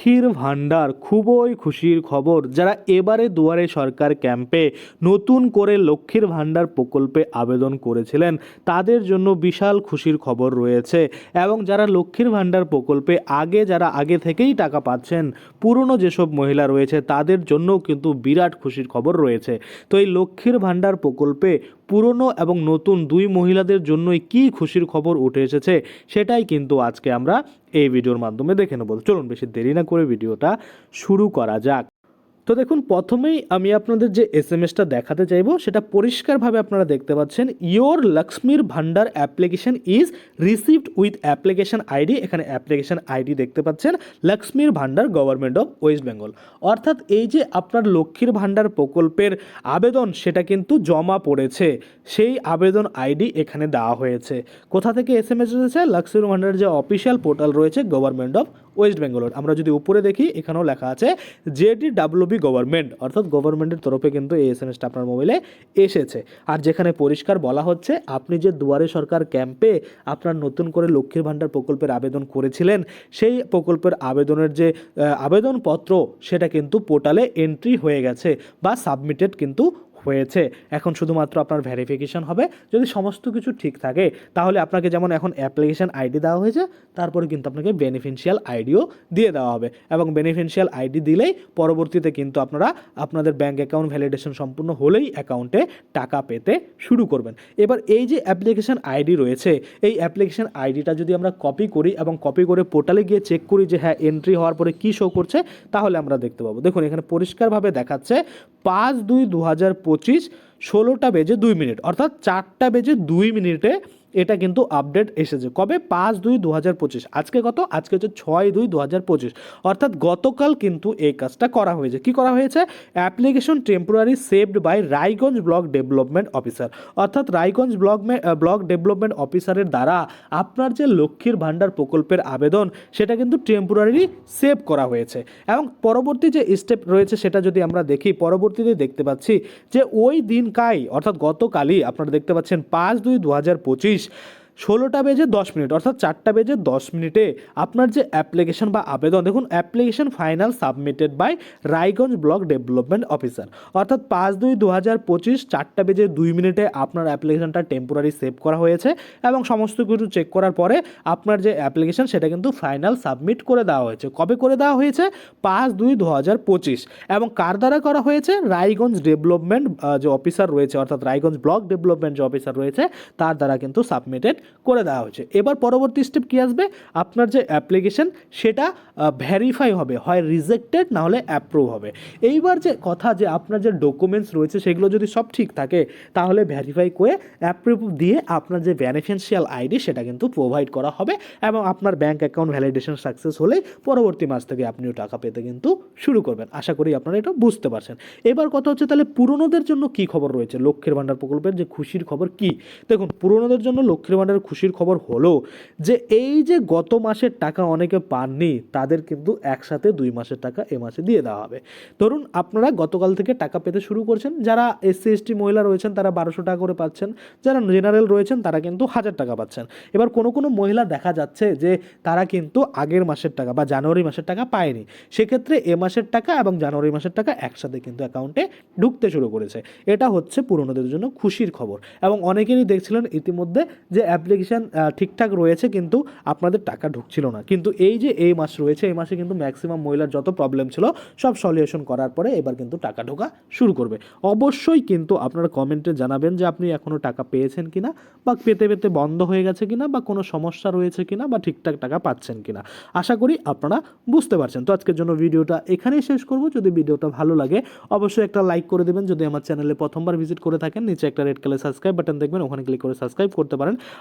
লক্ষ্মীর ভাণ্ডার, খুবই খুশির খবর। যারা এবারে দুয়ারে সরকার ক্যাম্পে নতুন করে লক্ষ্মীর ভাণ্ডার প্রকল্পে আবেদন করেছিলেন, তাদের জন্য বিশাল খুশির খবর রয়েছে। এবং যারা লক্ষ্মীর ভাণ্ডার প্রকল্পে আগে, যারা আগে থেকেই টাকা পাচ্ছেন, পুরনো যেসব মহিলা রয়েছে, তাদের জন্যও কিন্তু বিরাট খুশির খবর রয়েছে। তো এই লক্ষ্মীর ভাণ্ডার প্রকল্পে পুরনো এবং নতুন দুই মহিলাদের জন্যই কি খুশির খবর উঠে এসেছে সেটাই কিন্তু আজকে আমরা এই ভিডিওর মাধ্যমে দেখে নেব। চলুন, বেশি দেরি না করে ভিডিওটা শুরু করা যাক। তো দেখুন, প্রথমেই আমি আপনাদের যে এস এম এসটা দেখাতে চাইব, সেটা পরিষ্কারভাবে আপনারা দেখতে পাচ্ছেন your Lakshmir Bhandar application is received with application ID এখানে অ্যাপ্লিকেশন আইডি দেখতে পাচ্ছেন Lakshmir Bhandar government of West Bengal অর্থাৎ এই যে আপনার লক্ষ্মীর ভান্ডার প্রকল্পের আবেদন, সেটা কিন্তু জমা পড়েছে, সেই আবেদন আইডি এখানে দেওয়া হয়েছে। কোথা থেকে এস এম এস এসেছে? লক্ষ্মীর ভান্ডার যে অফিসিয়াল পোর্টাল রয়েছে গভর্নমেন্ট অফ ওয়েস্ট বেঙ্গলের আমরা যদি উপরে দেখি, এখানেও লেখা আছে জেডি ডাব্লিউবি গভর্নমেন্ট অর্থাৎ গভর্নমেন্টের তরফে কিন্তু এই এস আপনার মোবাইলে এসেছে। আর যেখানে পরিষ্কার বলা হচ্ছে, আপনি যে দুয়ারে সরকার ক্যাম্পে আপনার নতুন করে লক্ষ্মীর ভাণ্ডার প্রকল্পের আবেদন করেছিলেন, সেই প্রকল্পের আবেদনের যে আবেদনপত্র, সেটা কিন্তু পোর্টালে এন্ট্রি হয়ে গেছে বা সাবমিটেড কিন্তু হয়েছে। এখন শুধুমাত্র আপনার ভেরিফিকেশন হবে। যদি সমস্ত কিছু ঠিক থাকে, তাহলে আপনাকে যেমন এখন অ্যাপ্লিকেশন আইডি দেওয়া হয়েছে, তারপরে কিন্তু আপনাকে বেনিফিশিয়াল আইডিও দিয়ে দেওয়া হবে। এবং বেনিফিশিয়াল আইডি দিলেই পরবর্তীতে কিন্তু আপনারা আপনাদের ব্যাঙ্ক অ্যাকাউন্ট ভ্যালিডেশন সম্পূর্ণ হলেই অ্যাকাউন্টে টাকা পেতে শুরু করবেন। এবার এই যে অ্যাপ্লিকেশন আইডি রয়েছে, এই অ্যাপ্লিকেশন আইডিটা যদি আমরা কপি করি এবং কপি করে পোর্টালে গিয়ে চেক করি যে হ্যাঁ এন্ট্রি হওয়ার পরে কী শো করছে, তাহলে আমরা দেখতে পাবো। দেখুন, এখানে পরিষ্কারভাবে দেখাচ্ছে, পাঁচ দুই দু হাজার পঁচিশ ষোলোটা বেজে দুই মিনিট অর্থাৎ চারটা বেজে দুই মিনিটে এটা কিন্তু আপডেট এসেছে। কবে? পাঁচ দুই দু হাজার পঁচিশ। আজকে কত? আজকে হচ্ছে ছয় দুই দু হাজার পঁচিশ। অর্থাৎ গতকাল কিন্তু এই কাজটা করা হয়েছে। কি করা হয়েছে? Application temporary saved by Raiganj block development officer. অর্থাৎ রায়গঞ্জ ব্লক ব্লক ডেভেলপমেন্ট অফিসারের দ্বারা আপনার যে লক্ষ্মীর ভাণ্ডার প্রকল্পের আবেদন, সেটা কিন্তু টেম্পোরারি সেভ করা হয়েছে। এবং পরবর্তী যে স্টেপ রয়েছে, সেটা যদি আমরা দেখি, পরবর্তীতে দেখতে পাচ্ছি যে ওই দিনকাই, অর্থাৎ গতকালই আপনারা দেখতে পাচ্ছেন পাঁচ দুই দু হাজার পঁচিশ Tschüss. ষোলোটা বেজে দশ মিনিট, অর্থাৎ চারটা বেজে দশ মিনিটে আপনার যে অ্যাপ্লিকেশন বা আবেদন, দেখুন application final submitted by Raiganj block development officer. অর্থাৎ পাঁচ দুই দু হাজার পঁচিশ, চারটা বেজে দুই মিনিটে আপনার অ্যাপ্লিকেশনটা টেম্পোরারি সেভ করা হয়েছে এবং সমস্ত কিছু চেক করার পরে আপনার যে অ্যাপ্লিকেশন, সেটা কিন্তু ফাইনাল সাবমিট করে দেওয়া হয়েছে। কবে করে দেওয়া হয়েছে? পাঁচ দুই দু হাজার পঁচিশ। এবং কার দ্বারা করা হয়েছে? রায়গঞ্জ ডেভেলপমেন্ট যে অফিসার রয়েছে, অর্থাৎ রায়গঞ্জ ব্লক ডেভেলপমেন্ট যে অফিসার রয়েছে, তার দ্বারা কিন্তু সাবমিটেড করে দেওয়া হয়েছে। এবার পরবর্তী স্টেপ কী আসবে? আপনার যে অ্যাপ্লিকেশন সেটা ভ্যারিফাই হবে, হয় রিজেক্টেড না হলে অ্যাপ্রুভ হবে। এইবার যে কথা যে আপনার যে ডকুমেন্টস রয়েছে, সেগুলো যদি সব ঠিক থাকে, তাহলে ভ্যারিফাই করে অ্যাপ্রুভ দিয়ে আপনার যে বেনিফিশিয়াল আইডি সেটা কিন্তু প্রোভাইড করা হবে এবং আপনার ব্যাঙ্ক অ্যাকাউন্ট ভ্যালিডেশন সাকসেস হলে পরবর্তী মাস থেকে আপনিও টাকা পেতে কিন্তু শুরু করবেন। আশা করি আপনারা এটা বুঝতে পারছেন। এবার কথা হচ্ছে তাহলে পুরনোদের জন্য কি খবর রয়েছে? লক্ষ্মীর ভাণ্ডার প্রকল্পের যে খুশির খবর কি? দেখুন, পুরনোদের জন্য লক্ষ্মীর ভাণ্ডারের খুশির খবর হলো যে এই যে গত মাসের টাকা অনেকে পাননি, তাদের কিন্তু একসাথে দুই মাসের টাকা এ মাসে দিয়ে দেওয়া হবে। ধরুন আপনারা গতকাল থেকে টাকা পেতে শুরু করছেন, যারা এসসি এসটি মহিলা রয়েছেন তারা বারোশো টাকা করে পাচ্ছেন, যারা জেনারেল রয়েছেন তারা কিন্তু হাজার টাকা পাচ্ছেন। এবার কোনো কোনো মহিলা দেখা যাচ্ছে যে তারা কিন্তু আগের মাসের টাকা বা জানুয়ারি মাসের টাকা পায়নি। সেক্ষেত্রে এ মাসের টাকা এবং জানুয়ারি মাসের টাকা একসাথে কিন্তু অ্যাকাউন্টে ঢুকতে শুরু করেছে। এটা হচ্ছে পুরনোদের জন্য খুশির খবর। এবং অনেকেরই দেখছিলেন ইতিমধ্যে যে অ্যাপ্লিকেশান ঠিকঠাক রয়েছে কিন্তু আপনাদের টাকা ঢুকছিল না। কিন্তু এই যে এই মাস রয়েছে, এই মাসে কিন্তু ম্যাক্সিমাম মহিলার যত প্রবলেম ছিল, সব সলিউশন করার পরে এবার কিন্তু টাকা ঢোকা শুরু করবে। অবশ্যই কিন্তু আপনারা কমেন্টে জানাবেন যে আপনি এখনও টাকা পেয়েছেন কিনা, বা পেতে পেতে বন্ধ হয়ে গেছে কিনা, বা কোনো সমস্যা রয়েছে কিনা, বা ঠিকঠাক টাকা পাচ্ছেন কিনা। আশা করি আপনারা বুঝতে পারছেন। তো আজকের জন্য ভিডিওটা এখানেই শেষ করব। যদি ভিডিওটা ভালো লাগে, অবশ্যই একটা লাইক করে দেবেন। যদি আমার চ্যানেলে প্রথমবার ভিজিট করে থাকেন, নিচে একটা রেড কালার সাবস্ক্রাইব বাটন দেখবেন, ওখানে ক্লিক করে সাবস্ক্রাইব করতে পারেন।